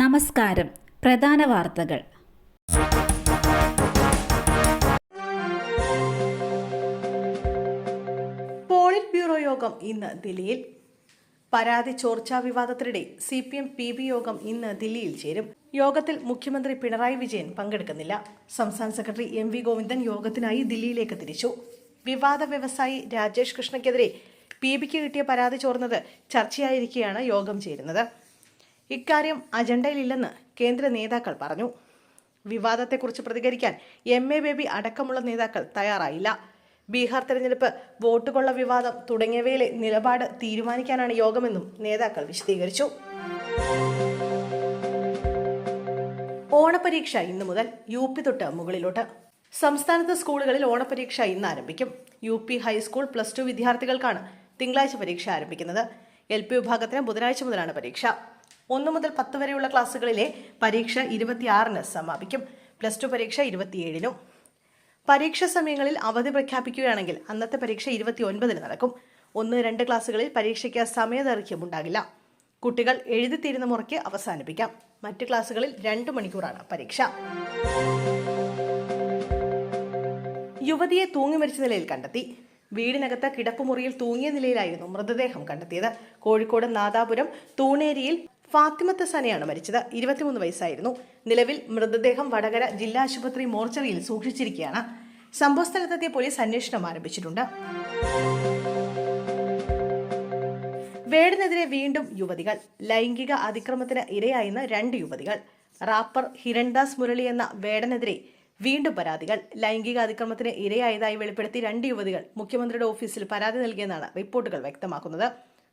നമസ്കാരം. പ്രധാന വാർത്തകൾ. പോളിറ്റ് ബ്യൂറോ യോഗം ഇന്ന് ദില്ലിയിൽ. പരാതി ചോർച്ചാ വിവാദത്തിനിടെ C P M P B യോഗം ഇന്ന് ദില്ലിയിൽ ചേരും. യോഗത്തിൽ മുഖ്യമന്ത്രി പിണറായി വിജയൻ പങ്കെടുക്കുന്നില്ല. സംസ്ഥാന സെക്രട്ടറി എം വി ഗോവിന്ദൻ യോഗത്തിനായി ദില്ലിയിലേക്ക് തിരിച്ചു. വിവാദ വ്യവസായി രാജേഷ് കൃഷ്ണയ്ക്കെതിരെ പി ബിക്ക് കിട്ടിയ പരാതി ചോർന്നത് ചർച്ചയായിരിക്കെയാണ് യോഗം ചേരുന്നത്. ഇക്കാര്യം അജണ്ടയിലില്ലെന്ന് കേന്ദ്ര നേതാക്കൾ പറഞ്ഞു. വിവാദത്തെക്കുറിച്ച് പ്രതികരിക്കാൻ എം എ ബേബി അടക്കമുള്ള നേതാക്കൾ തയ്യാറായില്ല. ബീഹാർ തെരഞ്ഞെടുപ്പ് വോട്ടുകൊള്ള വിവാദം തുടങ്ങിയവയിലെ നിലപാട് തീരുമാനിക്കാനാണ് യോഗമെന്നും നേതാക്കൾ വിശദീകരിച്ചു. ഓണപരീക്ഷ ഇന്നു മുതൽ യു പി തൊട്ട് മുകളിലോട്ട്. സംസ്ഥാനത്ത് സ്കൂളുകളിൽ ഓണപരീക്ഷ ഇന്ന് ആരംഭിക്കും. U P high school plus two വിദ്യാർത്ഥികൾക്കാണ് തിങ്കളാഴ്ച പരീക്ഷ ആരംഭിക്കുന്നത്. എൽ പി വിഭാഗത്തിന് ബുധനാഴ്ച മുതലാണ് പരീക്ഷ. ഒന്ന് മുതൽ പത്ത് വരെയുള്ള ക്ലാസ്സുകളിലെ പരീക്ഷ ഇരുപത്തിയാറിന് സമാപിക്കും. പ്ലസ് ടു പരീക്ഷ ഇരുപത്തിയേഴിനും. പരീക്ഷ സമയങ്ങളിൽ അവധി പ്രഖ്യാപിക്കുകയാണെങ്കിൽ അന്നത്തെ പരീക്ഷ ഇരുപത്തി ഒൻപതിന് നടക്കും. ഒന്ന് രണ്ട് ക്ലാസ്സുകളിൽ പരീക്ഷയ്ക്ക് സമയദൈർഘ്യം ഉണ്ടാകില്ല. കുട്ടികൾ എഴുതി തീരുന്ന മുറയ്ക്ക് അവസാനിപ്പിക്കാം. മറ്റ് ക്ലാസ്സുകളിൽ രണ്ട് മണിക്കൂറാണ് പരീക്ഷ. യുവതിയെ തൂങ്ങി മരിച്ച നിലയിൽ കണ്ടെത്തി. വീടിനകത്ത് കിടപ്പുമുറിയിൽ തൂങ്ങിയ നിലയിലായിരുന്നു മൃതദേഹം കണ്ടെത്തിയത്. കോഴിക്കോട് നാദാപുരം തൂണേരിയിൽ ഫാത്തിമത്ത് സനയാണ് മരിച്ചത്. ഇരുപത്തിമൂന്ന് വയസ്സായിരുന്നു. നിലവിൽ മൃതദേഹം വടകര ജില്ലാ ആശുപത്രി മോർച്ചറിയിൽ സൂക്ഷിച്ചിരിക്കുകയാണ്. സംഭവസ്ഥലത്തെത്തിയ പോലീസ് അന്വേഷണം ആരംഭിച്ചിട്ടുണ്ട്. വേടിനെതിരെ വീണ്ടും യുവതികൾ. ലൈംഗിക അതിക്രമത്തിന് ഇരയായെന്ന് രണ്ട് യുവതികൾ. റാപ്പർ ഹിരൺദാസ് മുരളി എന്ന വേടനെതിരെ വീണ്ടും പരാതികൾ. ലൈംഗിക അതിക്രമത്തിന് ഇരയായതായി വെളിപ്പെടുത്തി രണ്ട് യുവതികൾ. മുഖ്യമന്ത്രിയുടെ ഓഫീസിൽ പരാതി നൽകിയെന്നാണ് റിപ്പോർട്ടുകൾ വ്യക്തമാക്കുന്നത്.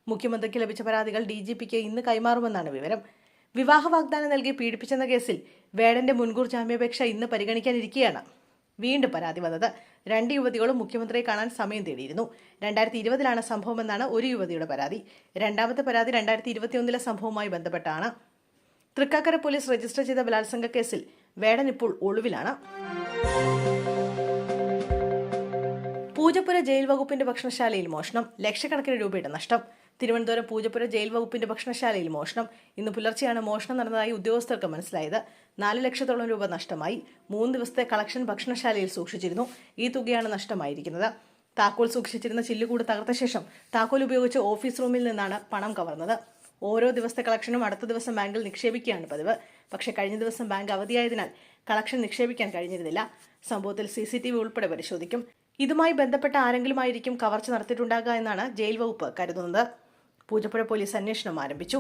മുഖ്യമന്ത്രിക്ക് ലഭിച്ച പരാതികൾ ഡി ജി പിക്ക് ഇന്ന് കൈമാറുമെന്നാണ് വിവരം. വിവാഹ വാഗ്ദാനം നൽകി പീഡിപ്പിച്ചെന്ന കേസിൽ വേടന്റെ മുൻകൂർ ജാമ്യാപേക്ഷ ഇന്ന് പരിഗണിക്കാനിരിക്കെയാണ്. വീണ്ടും പരാതി വന്നത്. രണ്ട് യുവതികളും മുഖ്യമന്ത്രിയെ കാണാൻ സമയം തേടിയിരുന്നു. രണ്ടായിരത്തി ഇരുപതിലാണ് സംഭവമെന്നാണ് ഒരു യുവതിയുടെ പരാതി. രണ്ടാമത്തെ പരാതി രണ്ടായിരത്തി ഇരുപത്തിയൊന്നിലെ സംഭവവുമായി ബന്ധപ്പെട്ടാണ്. തൃക്കാക്കര പോലീസ് രജിസ്റ്റർ ചെയ്ത ബലാത്സംഗ കേസിൽ വേടൻ ഇപ്പോൾ ഒളിവിലാണ്. പൂജപ്പുര ജയിൽ വകുപ്പിന്റെ ഭക്ഷണശാലയിൽ മോഷണം. ലക്ഷക്കണക്കിന് രൂപയുടെ നഷ്ടം. തിരുവനന്തപുരം പൂജപ്പുര ജയിൽ വകുപ്പിന്റെ ഭക്ഷണശാലയിൽ മോഷണം. ഇന്ന് പുലർച്ചെയാണ് മോഷണം നടന്നതായി ഉദ്യോഗസ്ഥർക്ക് മനസ്സിലായത്. നാല് ലക്ഷത്തോളം രൂപ നഷ്ടമായി. മൂന്ന് ദിവസത്തെ കളക്ഷൻ ഭക്ഷണശാലയിൽ സൂക്ഷിച്ചിരുന്നു. ഈ തുകയാണ് നഷ്ടമായിരിക്കുന്നത്. താക്കോൽ സൂക്ഷിച്ചിരുന്ന ചില്ലുകൂട് തകർത്ത ശേഷം താക്കോൽ ഉപയോഗിച്ച് ഓഫീസ് റൂമിൽ നിന്നാണ് പണം കവർന്നത്. ഓരോ ദിവസത്തെ കളക്ഷനും അടുത്ത ദിവസം ബാങ്കിൽ നിക്ഷേപിക്കുകയാണ് പതിവ്. പക്ഷേ കഴിഞ്ഞ ദിവസം ബാങ്ക് അവധിയായതിനാൽ കളക്ഷൻ നിക്ഷേപിക്കാൻ കഴിഞ്ഞിരുന്നില്ല. സംഭവത്തിൽ സി സി ടി വി ഉൾപ്പെടെ പരിശോധിക്കും. ഇതുമായി ബന്ധപ്പെട്ട ആരെങ്കിലുമായിരിക്കും കവർച്ച നടത്തിയിട്ടുണ്ടാകുക എന്നാണ് ജയിൽ വകുപ്പ് കരുതുന്നത്. പൂജപ്പുര പോലീസ് അന്വേഷണം ആരംഭിച്ചു